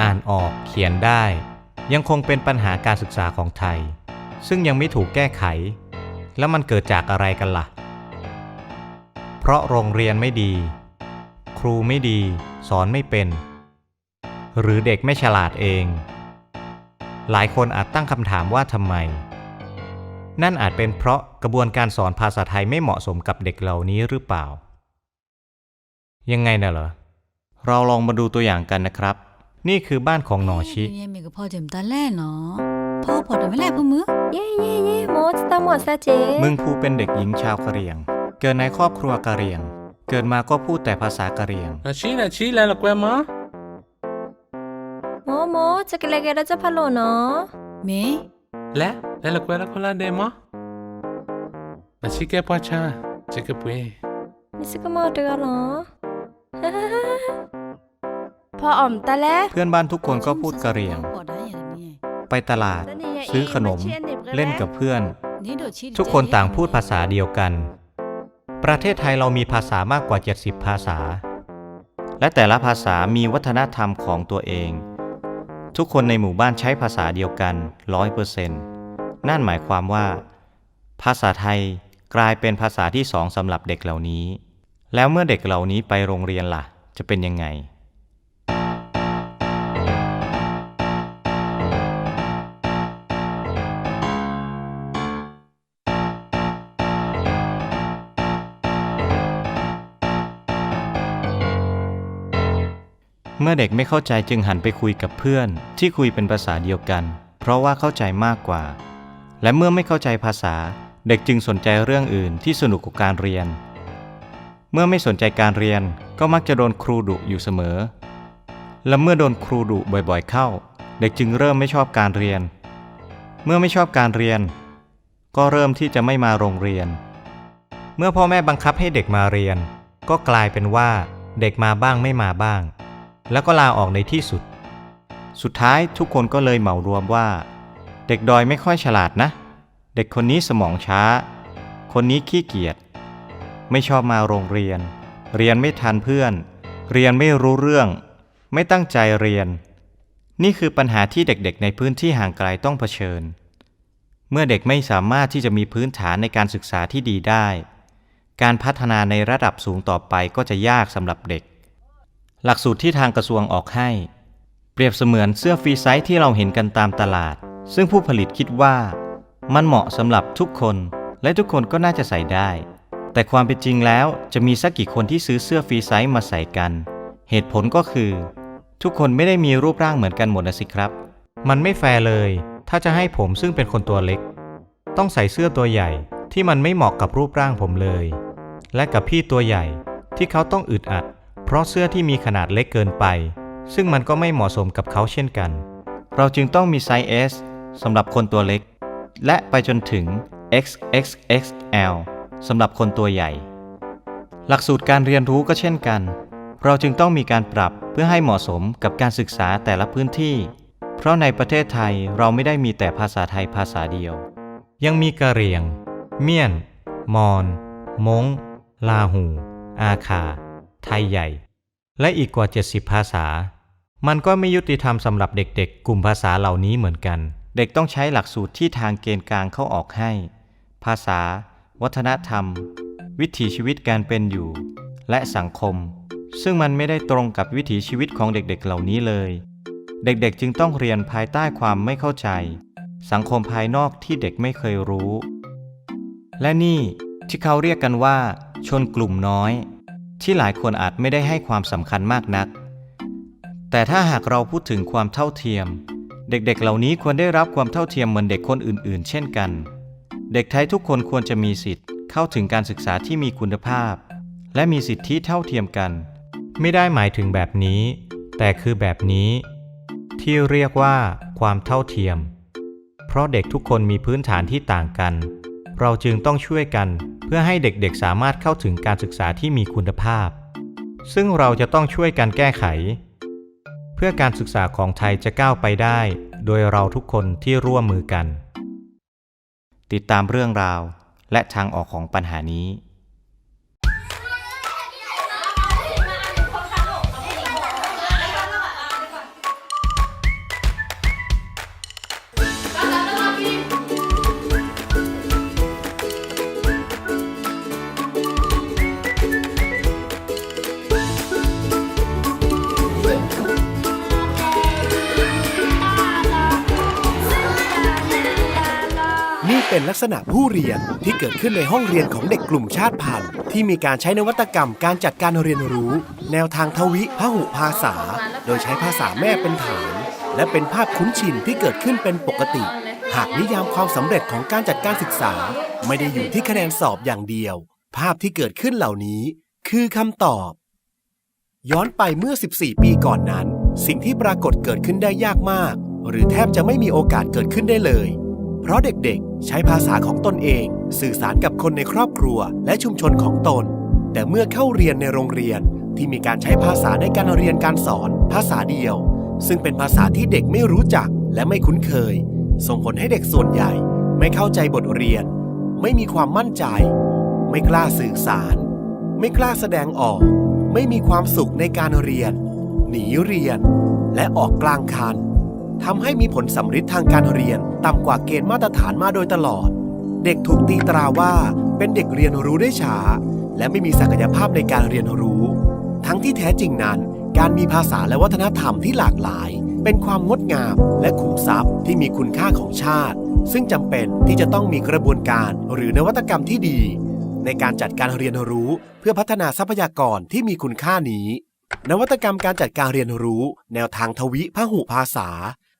อ่านออกเขียนได้ ยังคงเป็นปัญหาการศึกษาของไทย ซึ่งยังไม่ถูกแก้ไข แล้วมันเกิดจากอะไรกันล่ะ เพราะโรงเรียนไม่ดี ครูไม่ดี สอนไม่เป็น หรือเด็กไม่ฉลาดเอง หลายคนอาจตั้งคำถามว่าทำไม นั่นอาจเป็นเพราะกระบวนการสอนภาษาไทยไม่เหมาะสมกับเด็กเหล่านี้หรือเปล่า ยังไงน่ะเหรอเราลองมาดูตัวอย่างกันนะครับ นี่คือบ้านของหนอชิ เนี่ยมีก็พอเต็มตาแล่เนาะพ่อพอไม่แล่พ่อมือเย่เย่เย่โมสตาหมดซะเจมึงภูเป็นเด็กหญิงชาวกะเหรี่ยง เกิดในครอบครัวกะเหรี่ยง เกิดมาก็พูดแต่ภาษากะเหรี่ยงนาชีนาชีแล้วละแกมาโมโมจะกินอะไรกันแล้วจะพะโลเนาะเมและแล้วละแกวละคนละเดมอนาชีแกปวาชาเจกปุยนี่สิกโมเดือเหรอ พออ่อมตาแล้วเพื่อนบ้านทุกคนก็พูดกะเหรี่ยง ไปตลาด ซื้อขนม เล่นกับเพื่อน ทุกคนต่างพูดภาษาเดียวกัน ประเทศไทยเรามีภาษามากกว่า 70 ภาษา และแต่ละภาษามีวัฒนธรรมของตัวเอง ทุกคนในหมู่บ้านใช้ภาษาเดียวกันร้อยเปอร์เซนั่นหมายความว่า ภาษาไทยกลายเป็นภาษาที่สองสำหรับเด็กเหล่านี้ แล้วเมื่อเด็กเหล่านี้ไปโรงเรียนล่ะ จะเป็นยังไง เมื่อเด็กไม่เข้าใจจึงหันไปคุยกับเพื่อน ที่คุยเป็นภาษาเดียวกัน เพราะว่าเข้าใจมากกว่า และเมื่อไม่เข้าใจภาษา เด็กจึงสนใจเรื่องอื่นที่สนุกกว่าการเรียน เมื่อไม่สนใจการเรียนก็มักจะโดนครูดุอยู่เสมอ และเมื่อโดนครูดุบ่อยๆเข้า เด็กจึงเริ่มไม่ชอบการเรียน เมื่อไม่ชอบการเรียน ก็เริ่มที่จะไม่มาโรงเรียน เมื่อพ่อแม่บังคับให้เด็กมาเรียน ก็กลายเป็นว่า เด็กมาบ้างไม่มาบ้าง แล้วก็ลาออกในที่สุด สุดท้ายทุกคนก็เลยเหมารวมว่า เด็กดอยไม่ค่อยฉลาดนะ เด็กคนนี้สมองช้า คนนี้ขี้เกียจ ไม่ชอบมาโรงเรียน เรียนไม่ทันเพื่อน เรียนไม่รู้เรื่อง ไม่ตั้งใจเรียน นี่คือปัญหาที่เด็กๆ ในพื้นที่ห่างไกลต้องเผชิญ เมื่อเด็กไม่สามารถที่จะมีพื้นฐานในการศึกษาที่ดีได้ การพัฒนาในระดับสูงต่อไปก็จะยากสำหรับเด็ก หลักสูตรที่ทางกระทรวงออกให้ เปรียบเสมือนเสื้อฟรีไซส์ที่เราเห็นกันตามตลาด ซึ่งผู้ผลิตคิดว่า มันเหมาะสำหรับทุกคน และทุกคนก็น่าจะใส่ได้ แต่ความเป็นจริงแล้วจะมีสักกี่คนที่ซื้อเสื้อฟรีไซส์มาใส่กัน เหตุผลก็คือ ทุกคนไม่ได้มีรูปร่างเหมือนกันหมดนะสิครับ มันไม่แฟร์เลย ถ้าจะให้ผมซึ่งเป็นคนตัวเล็ก ต้องใส่เสื้อตัวใหญ่ที่มันไม่เหมาะกับรูปร่างผมเลย และกับพี่ตัวใหญ่ที่เขาต้องอึดอัด เพราะเสื้อที่มีขนาดเล็กเกินไป ซึ่งมันก็ไม่เหมาะสมกับเขาเช่นกัน เราจึงต้องมีไซส์ S สำหรับคนตัวเล็ก และไปจนถึง XXXL สำหรับคนตัวใหญ่ หลักสูตรการเรียนรู้ก็เช่นกัน เราจึงต้องมีการปรับเพื่อให้เหมาะสมกับการศึกษาแต่ละพื้นที่ เพราะในประเทศไทยเราไม่ได้มีแต่ภาษาไทยภาษาเดียว ยังมีกะเหรี่ยง เมียน มอน มงลาหู อาคา ไทยใหญ่ และอีกกว่า 70 ภาษา มันก็ไม่ยุติธรรมสำหรับเด็กๆ กลุ่มภาษาเหล่านี้เหมือนกัน เด็กต้องใช้หลักสูตรที่ทางเกณฑ์กลางเข้าออกให้ ภาษา วัฒนธรรม วิถีชีวิตการเป็นอยู่ และสังคม ซึ่งมันไม่ได้ตรงกับวิถีชีวิตของเด็กๆ เหล่านี้เลย เด็กๆ จึงต้องเรียนภายใต้ความไม่เข้าใจ สังคมภายนอกที่เด็กไม่เคยรู้ และนี่ที่เขาเรียกกันว่า ชนกลุ่มน้อย ที่หลายคนอาจไม่ได้ให้ความสำคัญมากนัก แต่ถ้าหากเราพูดถึงความเท่าเทียม เด็กๆเหล่านี้ควรได้รับความเท่าเทียมเหมือนเด็กคนอื่น ๆ เช่นกัน เด็กไทยทุกคนควรจะมีสิทธิ์เข้าถึงการศึกษาที่มีคุณภาพ และมีสิทธิเท่าเทียมกัน ไม่ได้หมายถึงแบบนี้ แต่คือแบบนี้ ที่เรียกว่าความเท่าเทียม เพราะเด็กทุกคนมีพื้นฐานที่ต่างกัน เราจึงต้องช่วยกัน เพื่อให้เด็กๆสามารถเข้าถึงการศึกษาที่มีคุณภาพ ซึ่งเราจะต้องช่วยกันแก้ไข เพื่อการศึกษาของไทยจะก้าวไปได้ โดยเราทุกคนที่ร่วมมือกัน ติดตามเรื่องราวและทางออกของปัญหานี้ เป็นลักษณะผู้เรียนที่เกิดขึ้นในห้องเรียนของเด็กกลุ่มชาติพันธุ์ ที่มีการใช้นวัตกรรมการจัดการเรียนรู้ แนวทางทวิพหุภาษา โดยใช้ภาษาแม่เป็นฐาน และเป็นภาพคุ้นชินที่เกิดขึ้นเป็นปกติ หากนิยามความสำเร็จของการจัดการศึกษา ไม่ได้อยู่ที่คะแนนสอบอย่างเดียว ภาพที่เกิดขึ้นเหล่านี้ คือคำตอบ ย้อนไปเมื่อ 14 ปีก่อนนั้น สิ่งที่ปรากฏเกิดขึ้นได้ยากมาก หรือแทบจะไม่มีโอกาสเกิดขึ้นได้เลย เพราะเด็กๆ ใช้ภาษาของตนเอง สื่อสารกับคนในครอบครัวและชุมชนของตน แต่เมื่อเข้าเรียนในโรงเรียนที่มีการใช้ภาษาในการเรียนการสอนภาษาเดียว ซึ่งเป็นภาษาที่เด็กไม่รู้จักและไม่คุ้นเคย ส่งผลให้เด็กส่วนใหญ่ ไม่เข้าใจบทเรียน ไม่มีความมั่นใจ ไม่กล้าสื่อสาร ไม่กล้าแสดงออก ไม่มีความสุขในการเรียน หนีเรียน และออกกลางคัน ทำให้มีผลสำฤทธิ์ทางการเรียน ต่ำกว่าเกณฑ์มาตรฐานมาโดยตลอด เด็กถูกตีตราว่าเป็นเด็กเรียนรู้ได้ช้า และไม่มีศักยภาพในการเรียนรู้ ทั้งที่แท้จริงนั้น การมีภาษาและวัฒนธรรมที่หลากหลาย เป็นความงดงามและขุมทรัพย์ที่มีคุณค่าของชาติ ซึ่งจำเป็นที่จะต้องมีกระบวนการหรือนวัตกรรมที่ดี ในการจัดการเรียนรู้เพื่อพัฒนาทรัพยากรที่มีคุณค่านี้ นวัตกรรมการจัดการเรียนรู้ แนวทางทวิพหุภาษา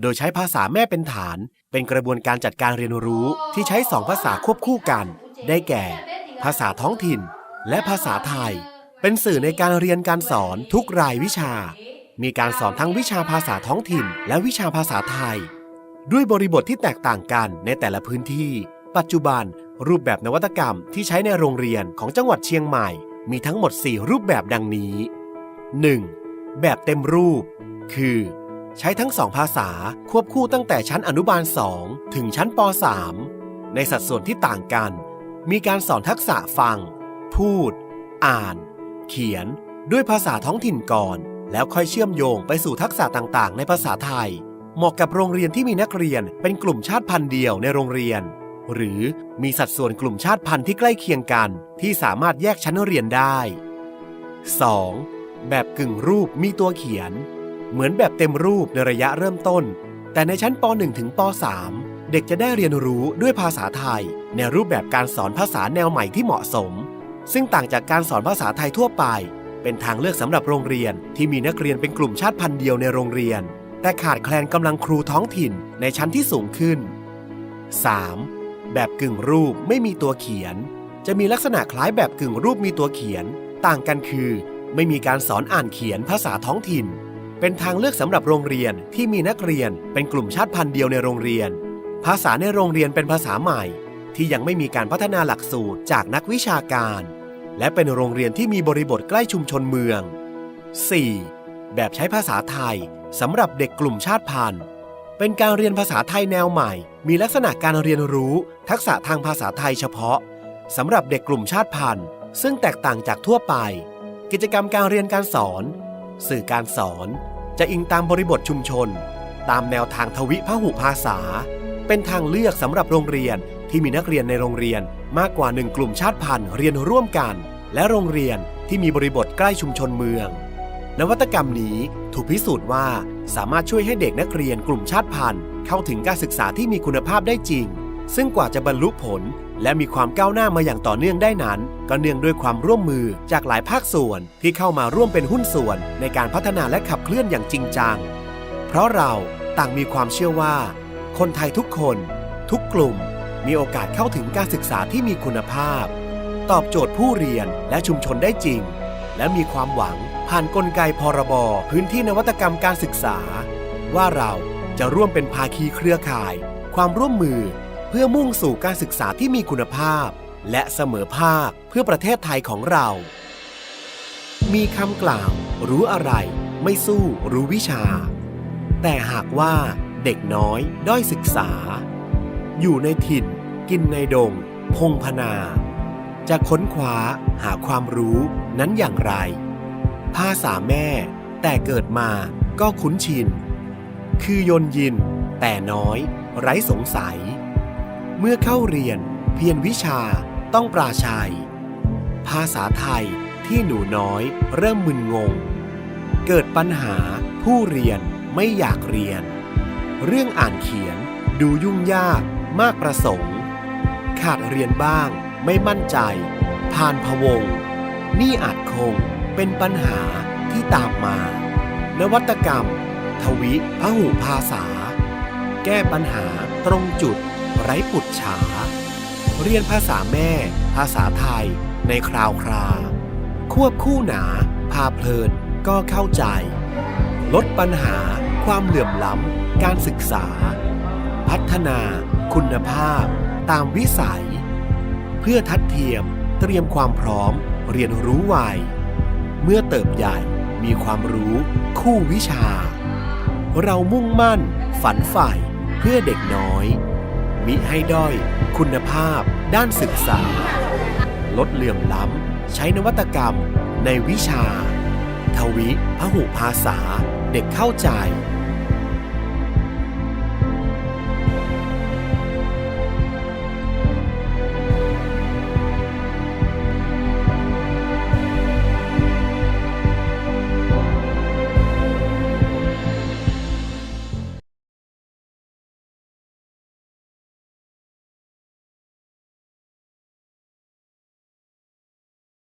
โดยใช้ภาษาแม่เป็นฐาน เป็นกระบวนการจัดการเรียนรู้ที่ใช้สองภาษาควบคู่กัน ได้แก่ ภาษาท้องถิ่น และภาษาไทย เป็นสื่อในการเรียนการสอนทุกรายวิชา มีการสอนทั้งวิชาภาษาท้องถิ่น และวิชาภาษาไทย ด้วยบริบทที่แตกต่างกันในแต่ละพื้นที่ ปัจจุบัน รูปแบบนวัตกรรมที่ใช้ในโรงเรียนของจังหวัดเชียงใหม่ มีทั้งหมด 4 รูปแบบดังนี้ 1. แบบเต็มรูป คือ ใช้ทั้งสองภาษาควบคู่ตั้งแต่ชั้นอนุบาล 2 ถึงชั้นป .3 ในสัดส่วนที่ต่างกัน มีการสอนทักษะฟัง พูด อ่าน เขียน ด้วยภาษาท้องถิ่นก่อน แล้วค่อยเชื่อมโยงไปสู่ทักษะต่างๆ ในภาษาไทย เหมาะกับโรงเรียนที่มีนักเรียนเป็นกลุ่มชาติพันธุ์เดียวในโรงเรียน หรือมีสัดส่วนกลุ่มชาติพันธุ์ที่ใกล้เคียงกัน ที่สามารถแยกชั้นเรียนได้ 2. แบบกึ่งรูปมีตัวเขียน เหมือนแบบเต็มรูปในระยะเริ่มต้น แต่ในชั้นป .1 ถึงป .3 เด็กจะได้เรียนรู้ด้วยภาษาไทย ในรูปแบบการสอนภาษาแนวใหม่ที่เหมาะสม ซึ่งต่างจากการสอนภาษาไทยทั่วไป เป็นทางเลือกสำหรับโรงเรียนที่มีนักเรียนเป็นกลุ่มชาติพันธุ์เดียวในโรงเรียน แต่ขาดแคลนกำลังครูท้องถิ่นในชั้นที่สูงขึ้น 3. แบบกึ่งรูปไม่มีตัวเขียน จะมีลักษณะคล้ายแบบกึ่งรูปมีตัวเขียน ต่างกันคือ ไม่มีการสอนอ่านเขียนภาษาท้องถิ่น เป็นทางเลือกสำหรับโรงเรียนที่มีนักเรียนเป็นกลุ่มชาติพันธุ์เดียวในโรงเรียน ภาษาในโรงเรียนเป็นภาษาใหม่ ที่ยังไม่มีการพัฒนาหลักสูตรจากนักวิชาการ และเป็นโรงเรียนที่มีบริบทใกล้ชุมชนเมือง 4. แบบใช้ภาษาไทยสำหรับเด็กกลุ่มชาติพันธุ์ เป็นการเรียนภาษาไทยแนวใหม่ มีลักษณะการเรียนรู้ ทักษะทางภาษาไทยเฉพาะสำหรับเด็กกลุ่มชาติพันธุ์ ซึ่งแตกต่างจากทั่วไป กิจกรรมการเรียนการสอน สื่อการสอน จะอิงตามบริบทชุมชน ตามแนวทางทวิพหุภาษา เป็นทางเลือกสำหรับโรงเรียนที่มีนักเรียนในโรงเรียนมากกว่าหนึ่งกลุ่มชาติพันธุ์เรียนร่วมกัน และโรงเรียนที่มีบริบทใกล้ชุมชนเมือง นวัตกรรมนี้ถูกพิสูจน์ว่าสามารถช่วยให้เด็กนักเรียนกลุ่มชาติพันธุ์ เข้าถึงการศึกษาที่มีคุณภาพได้จริง ซึ่งกว่าจะบรรลุผล และมีความก้าวหน้ามาอย่างต่อเนื่องได้นั้น ก็เนื่องด้วยความร่วมมือจากหลายภาคส่วนที่เข้ามาร่วมเป็นหุ้นส่วน ในการพัฒนาและขับเคลื่อนอย่างจริงจัง เพราะเราต่างมีความเชื่อว่า คนไทยทุกคน ทุกกลุ่ม มีโอกาสเข้าถึงการศึกษาที่มีคุณภาพ ตอบโจทย์ผู้เรียนและชุมชนได้จริง และมีความหวังผ่านนกลไกพรบพื้นที่นวัตกรรมการศึกษา ว่าเราจะร่วมเป็นภาคีเครือข่าย ความร่วมมือ เพื่อมุ่งสู่การศึกษาที่มีคุณภาพ และเสมอภาคเพื่อประเทศไทยของเรา มีคำกล่าว รู้อะไร ไม่สู้รู้วิชา แต่หากว่าเด็กน้อยด้อยศึกษา อยู่ในถิ่น กินในดง พงพนา จะค้นคว้าหาความรู้นั้นอย่างไร ภาษาแม่ แต่เกิดมาก็คุ้นชิน คือยนยิน แต่น้อย ไร้สงสัย เมื่อเข้าเรียน เพียรวิชาต้องปราชัย ภาษาไทยที่หนูน้อยเริ่มมึนงง เกิดปัญหาผู้เรียนไม่อยากเรียน เรื่องอ่านเขียนดูยุ่งยากมากประสงค์ ขาดเรียนบ้างไม่มั่นใจ ผ่านพวง นี่อาจคงเป็นปัญหาที่ตามมา นวัตกรรม ทวิพหุภาษา แก้ปัญหาตรงจุด ไร้ปุดฉา เรียนภาษาแม่ ภาษาไทย ในคราวครา ควบคู่หนา พาเพลิน ก็เข้าใจ ลดปัญหา ความเหลื่อมล้ำ การศึกษา พัฒนา คุณภาพ ตามวิสัย เพื่อทัดเทียม เตรียมความพร้อม เรียนรู้ไวเมื่อเติบใหญ่มีความรู้คู่วิชา เรามุ่งมั่น ฝันใฝ่เพื่อเด็กน้อย มิให้ด้อยคุณภาพ ด้านศึกษา ลดเหลื่อมล้ำ ใช้นวัตกรรมในวิชา ทวิพหุภาษา เด็กเข้าใจ